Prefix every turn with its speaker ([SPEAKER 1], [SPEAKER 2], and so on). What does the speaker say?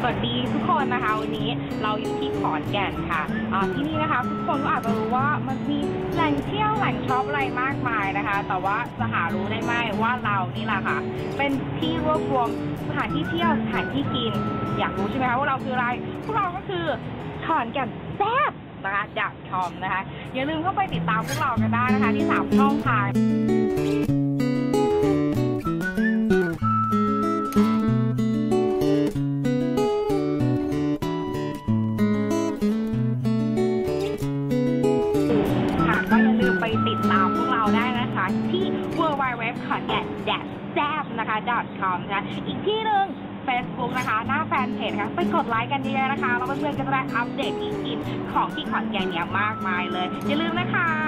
[SPEAKER 1] สวัสดีทุกคนนะคะวันนี้เราอยู่ที่ขอนแก่นค่ะอ่าที่นี่นะคะทุกคนก็อาจจะรู้ว่ามันมีแหล่งเที่ยวแหล่งช็อปอะไรมากมายนะคะ แต่ว่าจะหารู้ได้ไหมว่าเรานี่แหละค่ะ เป็นที่รวบรวมสถานที่เที่ยวสถานที่กิน อยากรู้ใช่ไหมคะว่าเราคืออะไรพวกเราก็คือขอนแก่นแซ่บนะคะจากทอมนะคะอย่าลืมเข้าไปติดตามพวกเรากันได้นะคะที่สามช่องทาง ขอนแก่น z a p นะคะ .com นะคะอีกที่หนึ่ง Facebook นะคะ หน้าแฟนเพจนะคะไปกดไลค์กันเยอะๆนะคะ แล้วเพื่อนๆก็จะได้อัปเดตที่กินของที่ขอนแก่นเนี่ยมากมายเลย อย่าลืมนะคะ